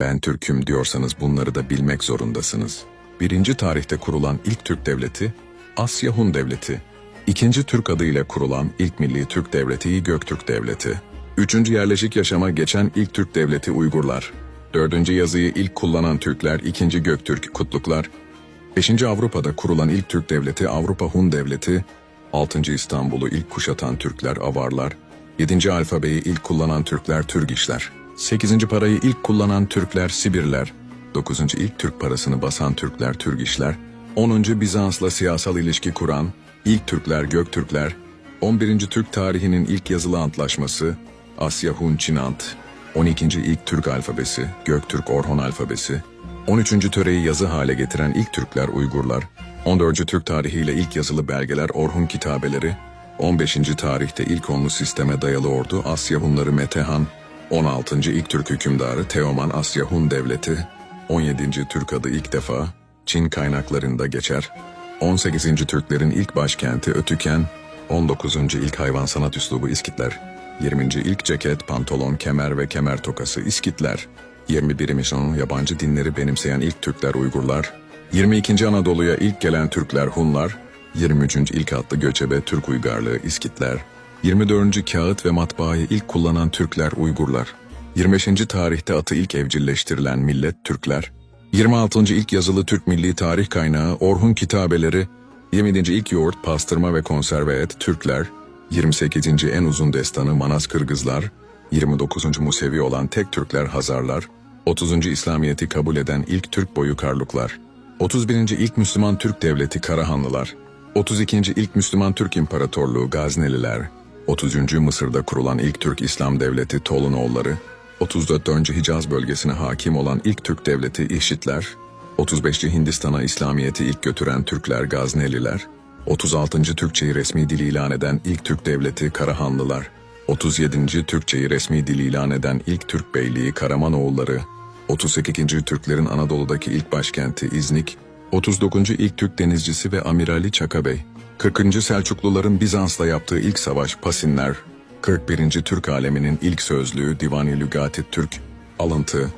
Ben Türk'üm diyorsanız bunları da bilmek zorundasınız. Birinci tarihte kurulan ilk Türk devleti, Asya Hun Devleti. İkinci Türk adıyla kurulan ilk milli Türk devleti Göktürk Devleti. Üçüncü yerleşik yaşama geçen ilk Türk devleti Uygurlar. Dördüncü yazıyı ilk kullanan Türkler, ikinci Göktürk Kutluklar. Beşinci Avrupa'da kurulan ilk Türk devleti Avrupa Hun Devleti. Altıncı İstanbul'u ilk kuşatan Türkler Avarlar. Yedinci alfabeyi ilk kullanan Türkler Türgişler. Sekizinci parayı ilk kullanan Türkler Sibirler. Dokuzuncu ilk Türk parasını basan Türkler Türgişler. Onuncu Bizans'la siyasal ilişki kuran ilk Türkler Göktürkler. On birinci Türk tarihinin ilk yazılı antlaşması Asya Hun Çin Ant. 12. ilk Türk alfabesi Göktürk Orhon alfabesi. 13. töreyi yazı hale getiren ilk Türkler Uygurlar. 14. Türk tarihiyle ilk yazılı belgeler Orhun kitabeleri. 15. tarihte ilk onlu sisteme dayalı ordu Asya Hunları Metehan. 16. ilk Türk hükümdarı Teoman Asya Hun Devleti. 17. Türk adı ilk defa Çin kaynaklarında geçer. 18. Türklerin ilk başkenti Ötüken. 19. ilk hayvan sanat üslubu İskitler. 20. ilk ceket, pantolon, kemer ve kemer tokası İskitler. 21. misyon yabancı dinleri benimseyen ilk Türkler Uygurlar. 22. Anadolu'ya ilk gelen Türkler Hunlar. 23. ilk atlı göçebe Türk uygarlığı İskitler. 24. kağıt ve matbaayı ilk kullanan Türkler Uygurlar. 25. tarihte atı ilk evcilleştirilen millet Türkler. 26. ilk yazılı Türk milli tarih kaynağı Orhun kitabeleri. 27. ilk yoğurt, pastırma ve konserve et Türkler. 28. en uzun destanı Manas Kırgızlar. 29. Musevi olan tek Türkler Hazarlar. 30. İslamiyet'i kabul eden ilk Türk boyu Karluklar. 31. ilk Müslüman Türk Devleti Karahanlılar. 32. ilk Müslüman Türk İmparatorluğu Gazneliler. 30. Mısır'da kurulan ilk Türk İslam Devleti Tolunoğulları. 34. Hicaz bölgesine hakim olan ilk Türk Devleti İşitler. 35. Hindistan'a İslamiyet'i ilk götüren Türkler Gazneliler. 36. Türkçeyi resmi dil ilan eden ilk Türk Devleti Karahanlılar. 37. Türkçeyi resmi dil ilan eden ilk Türk Beyliği Karamanoğulları. 38. Türklerin Anadolu'daki ilk başkenti İznik. 39. ilk Türk denizcisi ve amirali Çakabey. 40. Selçukluların Bizans'la yaptığı ilk savaş Pasinler. 41. Türk aleminin ilk sözlüğü Divani Lügati Türk. Alıntı